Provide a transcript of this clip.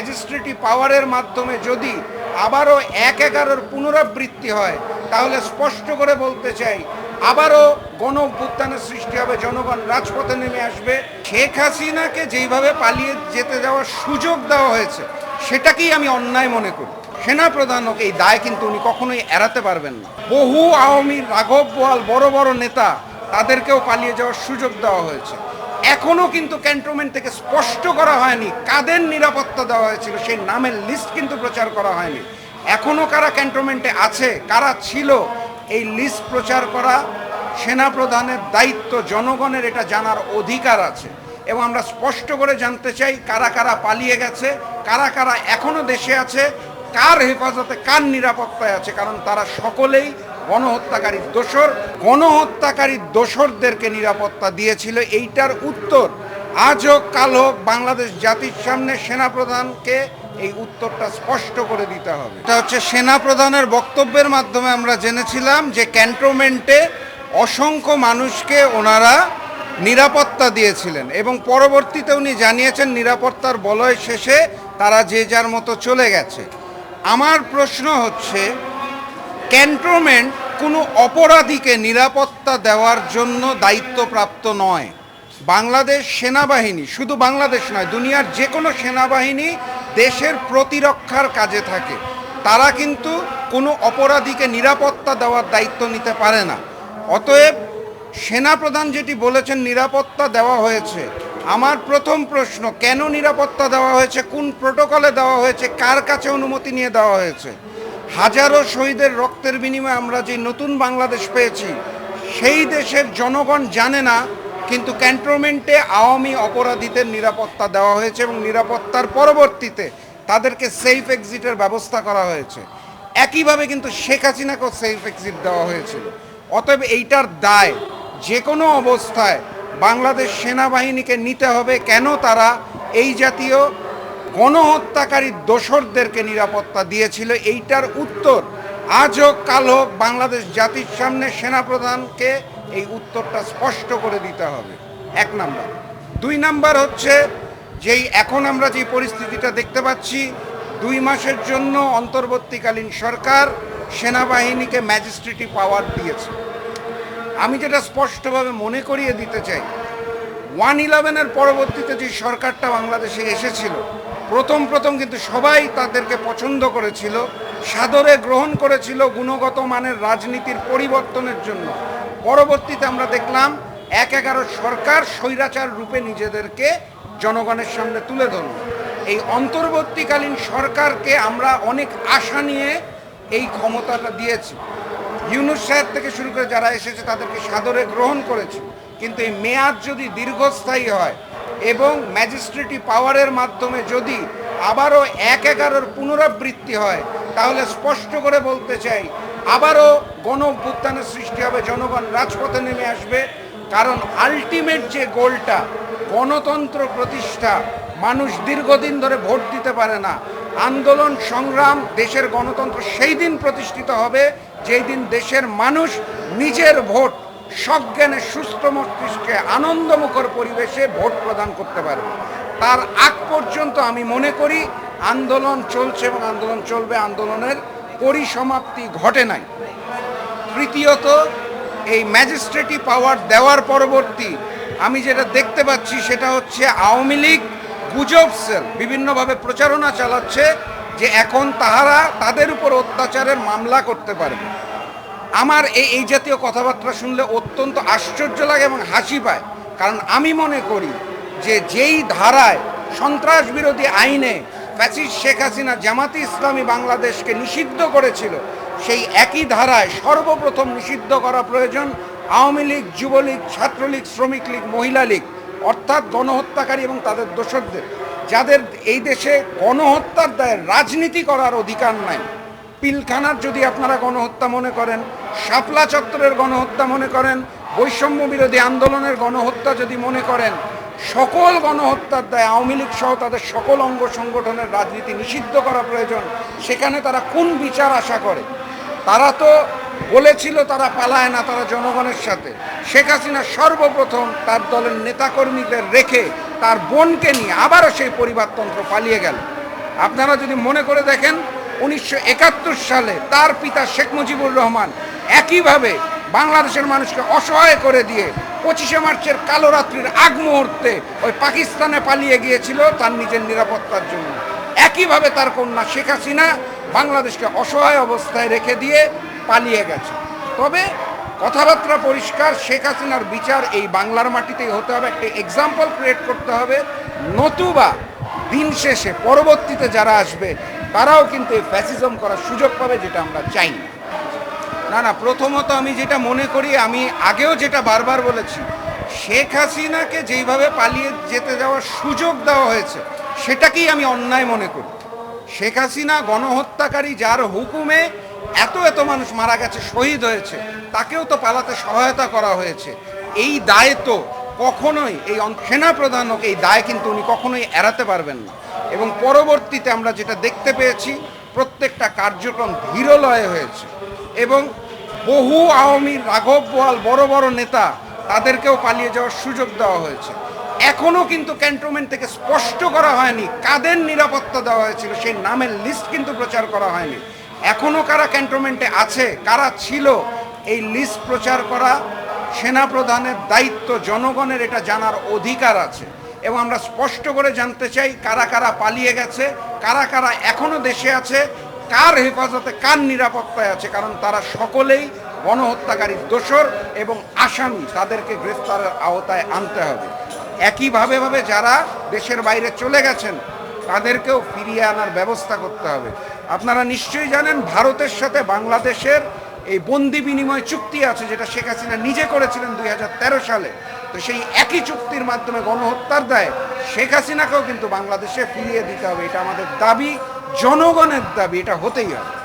ম্যাজিস্ট্রেটি পাওয়ারের মাধ্যমে যদি আবারও এক এগারোর পুনরাবৃত্তি হয়, তাহলে স্পষ্ট করে বলতে চাই, আবারও গণ অভ্যুত্থানের সৃষ্টি হবে, জনগণ রাজপথে নেমে আসবে। শেখ হাসিনাকে যেইভাবে পালিয়ে যেতে যাওয়ার সুযোগ দেওয়া হয়েছে, সেটাকেই আমি অন্যায় মনে করি। সেনা হোক এই দায় কিন্তু উনি কখনোই এড়াতে পারবেন না। বহু আওয়ামী রাঘব বোয়াল বড় বড় নেতা, তাদেরকেও পালিয়ে যাওয়ার সুযোগ দেওয়া হয়েছে। এখনও কিন্তু ক্যান্টনমেন্ট থেকে স্পষ্ট করা হয়নি কাদের নিরাপত্তা দেওয়া হয়েছিল, সেই নামের লিস্ট কিন্তু প্রচার করা হয়নি। এখনও কারা ক্যান্টনমেন্টে আছে, কারা ছিল, এই লিস্ট প্রচার করা সেনা প্রধানের দায়িত্ব, জনগণের এটা জানার অধিকার আছে। এবং আমরা স্পষ্ট করে জানতে চাই কারা কারা পালিয়ে গেছে, কারা কারা এখনও দেশে আছে, কার হেফাজতে কার নিরাপত্তায় আছে, কারণ তারা সকলেই গণহত্যাকারীর দোসর গণহত্যাকারীর দোসরদেরকে নিরাপত্তা দিয়েছিল, এইটার উত্তর আজ হোক কাল হোক বাংলাদেশ জাতির সামনে সেনাপ্রধানকে এই উত্তরটা স্পষ্ট করে দিতে হবে। এটা হচ্ছে সেনাপ্রধানের বক্তব্যের মাধ্যমে আমরা জেনেছিলাম যে ক্যান্টনমেন্টে অসংখ্য মানুষকে ওনারা নিরাপত্তা দিয়েছিলেন এবং পরবর্তীতে উনি জানিয়েছেন নিরাপত্তার বলয় শেষে তারা যে যার মতো চলে গেছে। আমার প্রশ্ন হচ্ছে, ক্যান্টনমেন্ট কোনো অপরাধীকে নিরাপত্তা দেওয়ার জন্য দায়িত্বপ্রাপ্ত নয়। বাংলাদেশ সেনাবাহিনী, শুধু বাংলাদেশ নয়, দুনিয়ার যে কোনো সেনাবাহিনী দেশের প্রতিরক্ষার কাজে থাকে। তারা কিন্তু কোনো অপরাধীকে নিরাপত্তা দেওয়ার দায়িত্ব নিতে পারে না। অতএব সেনাপ্রধান যেটি বলেছেন, নিরাপত্তা দেওয়া হয়েছে। আমার প্রথম প্রশ্ন, কেন নিরাপত্তা দেওয়া হয়েছে? কোন প্রোটোকলে দেওয়া হয়েছে? কার কাছে অনুমতি নিয়ে দেওয়া হয়েছে? হাজারো শহীদের রক্তের বিনিময়ে আমরা যে নতুন বাংলাদেশ পেয়েছি, সেই দেশের জনগণ জানে না, কিন্তু ক্যান্টনমেন্টে আওয়ামী অপরাধীদের নিরাপত্তা দেওয়া হয়েছে এবং নিরাপত্তার পরবর্তীতে তাদেরকে সেফ এক্সিটের ব্যবস্থা করা হয়েছে। একইভাবে কিন্তু শেখ হাসিনাকেও সেফ এক্সিট দেওয়া হয়েছিল। অতএব এইটার দায় যে কোনো অবস্থায় বাংলাদেশ সেনাবাহিনীকে নিতে হবে। কেন তারা এই জাতীয় গণহত্যাকারী দোসরদেরকে নিরাপত্তা দিয়েছিল, এইটার উত্তর। আজ হোক কাল হোক বাংলাদেশ জাতির সামনে সেনাপ্রধানকে এই উত্তরটা স্পষ্ট করে দিতে হবে। এক নাম্বার। দুই নাম্বার হচ্ছে, যেই এখন আমরা যে পরিস্থিতিটা দেখতে পাচ্ছি, দুই মাসের জন্য অন্তর্বর্তীকালীন সরকার সেনাবাহিনীকে ম্যাজিস্ট্রেটি পাওয়ার দিয়েছে। আমি যেটা স্পষ্টভাবে মনে করিয়ে দিতে চাই, ওয়ান ইলেভেনের পরবর্তীতে যে সরকারটা বাংলাদেশে এসেছিল প্রথম প্রথম কিন্তু সবাই তাদেরকে পছন্দ করেছিল, সাদরে গ্রহণ করেছিল গুণগত মানের রাজনীতির পরিবর্তনের জন্য। পরবর্তীতে আমরা দেখলাম এক এগারো সরকার স্বৈরাচার রূপে নিজেদেরকে জনগণের সামনে তুলে ধরল। এই অন্তর্বর্তীকালীন সরকারকে আমরা অনেক আশা নিয়ে এই ক্ষমতাটা দিয়েছি। ইউনুস সাহেব থেকে শুরু করে যারা এসেছে তাদেরকে সাদরে গ্রহণ করেছে। কিন্তু এই মেয়াদ যদি দীর্ঘস্থায়ী হয় এবং ম্যাজিস্ট্রেটি পাওয়ারের মাধ্যমে যদি আবারও এক এগারোর পুনরাবৃত্তি হয়, তাহলে স্পষ্ট করে বলতে চাই, আবারও গণ অভ্যুত্থানের সৃষ্টি হবে, জনগণ রাজপথে নেমে আসবে। কারণ আলটিমেট যে গোলটা, গণতন্ত্র প্রতিষ্ঠা, মানুষ দীর্ঘদিন ধরে ভোট দিতে পারে না। আন্দোলন, সংগ্রাম, দেশের গণতন্ত্র সেই দিন প্রতিষ্ঠিত হবে, যেই দিন দেশের মানুষ নিজের ভোট সজ্ঞানে সুস্থ মস্তিষ্কে আনন্দমুখর পরিবেশে ভোট প্রদান করতে পারবে। তার আগ পর্যন্ত আমি মনে করি আন্দোলন চলছে এবং আন্দোলন চলবে, আন্দোলনের পরিসমাপ্তি ঘটে নাই। তৃতীয়ত, এই ম্যাজিস্ট্রেটি পাওয়ার দেওয়ার পরবর্তী আমি যেটা দেখতে পাচ্ছি সেটা হচ্ছে আওয়ামী লীগ গুজব সেল, বিভিন্নভাবে প্রচারণা চালাচ্ছে যে এখন তাহারা তাদের উপর অত্যাচারের মামলা করতে পারবে। আমার এই এই জাতীয় কথাবার্তা শুনলে অত্যন্ত আশ্চর্য লাগে এবং হাসি পায়। কারণ আমি মনে করি যে যেই ধারায় সন্ত্রাস বিরোধী আইনে ফ্যাসিস্ট শেখ হাসিনা জামাতি ইসলামী বাংলাদেশকে নিষিদ্ধ করেছিল, সেই একই ধারায় সর্বপ্রথম নিষিদ্ধ করা প্রয়োজন আওয়ামী লীগ, যুবলীগ, ছাত্রলীগ, শ্রমিক লীগ, মহিলা লীগ, অর্থাৎ গণহত্যাকারী এবং তাদের দোষকদের যাদের এই দেশে গণহত্যার দায়ে রাজনীতি করার অধিকার নাই পিলখানার যদি আপনারা গণহত্যা মনে করেন, শাপলা চত্বরের গণহত্যা মনে করেন, বৈষম্য বিরোধী আন্দোলনের গণহত্যা যদি মনে করেন, সকল গণহত্যার দায় আওয়ামী লীগ সহ তাদের সকল অঙ্গ সংগঠনের রাজনীতি নিষিদ্ধ করা প্রয়োজন, সেখানে তারা কোন বিচার আশা করে? তারা তো বলেছিল তারা পালায় না, তারা জনগণের সাথে। শেখ হাসিনা সর্বপ্রথম তার দলের নেতাকর্মীদের রেখে তার বোনকে নিয়ে আবারও সেই পরিবারতন্ত্র পালিয়ে গেল। আপনারা যদি মনে করে দেখেন উনিশশো একাত্তর সালে তার পিতা শেখ মুজিবুর রহমান একইভাবে বাংলাদেশের মানুষকে অসহায় করে দিয়ে পঁচিশে মার্চের কালো রাত্রির আগ মুহূর্তে ওই পাকিস্তানে পালিয়ে গিয়েছিল তার নিজের নিরাপত্তার জন্য। একইভাবে তার কন্যা শেখ হাসিনা বাংলাদেশকে অসহায় অবস্থায় রেখে দিয়ে পালিয়ে গেছে। তবে কথাবার্তা পরিষ্কার, শেখ হাসিনার বিচার এই বাংলার মাটিতেই হতে হবে। একটা এক্সাম্পল ক্রিয়েট করতে হবে। নতুবা দিন শেষে, পরবর্তীতে যারা আসবে তারাও কিন্তু এই ফ্যাসিজম করার সুযোগ পাবে যেটা আমরা চাই না। না প্রথমত আমি যেটা মনে করি, আমি আগেও যেটা বারবার বলেছি, শেখ হাসিনাকে যেইভাবে পালিয়ে যেতে যাওয়ার সুযোগ দেওয়া হয়েছে, সেটাকেই আমি অন্যায় মনে করি। শেখ হাসিনা গণহত্যাকারী যার হুকুমে এত এত মানুষ মারা গেছে, শহীদ হয়েছে, তাকেও তো পালাতে সহায়তা করা হয়েছে। এই দায় তো কখনোই, এই অন- সেনাপ্রধান হোক এই দায় কিন্তু উনি কখনোই এড়াতে পারবেন না। এবং পরবর্তীতে আমরা যেটা দেখতে পেয়েছি, প্রত্যেকটা কার্যক্রম ধীরলয়ে হয়েছে এবং বহু আওয়ামী রাঘব বোয়াল বড় বড় নেতা তাদেরকেও পালিয়ে যাওয়ার সুযোগ দেওয়া হয়েছে। এখনও কিন্তু ক্যান্টনমেন্ট থেকে স্পষ্ট করা হয়নি কাদের নিরাপত্তা দেওয়া হয়েছিল, সেই নামের লিস্ট কিন্তু প্রচার করা হয়নি। এখনও কারা ক্যান্টনমেন্টে আছে, কারা ছিল, এই লিস্ট প্রচার করা সেনাপ্রধানের দায়িত্ব, জনগণের এটা জানার অধিকার আছে। এবং আমরা স্পষ্ট করে জানতে চাই কারা কারা পালিয়ে গেছে, কারা কারা এখনও দেশে আছে, কার হেফাজতে, কার নিরাপত্তায় আছে, কারণ তারা সকলেই গণহত্যাকারীর দোষর এবং আসামি, তাদেরকে গ্রেফতারের আওতায় আনতে হবে। একইভাবে ভাবে যারা দেশের বাইরে চলে গেছেন, তাদেরকেও ফিরিয়ে আনার ব্যবস্থা করতে হবে। আপনারা নিশ্চয়ই জানেন, ভারতের সাথে বাংলাদেশের এই বন্দি বিনিময় চুক্তি আছে যেটা শেখ হাসিনা নিজে করেছিলেন দুই হাজার তেরো সালে। তো সেই একই চুক্তির মাধ্যমে গণহত্যার দায় শেখ হাসিনাকেও কিন্তু বাংলাদেশে ফিরিয়ে দিতে হবে। এটা আমাদের দাবি, জনগণের দাবি, এটা হতেই হবে।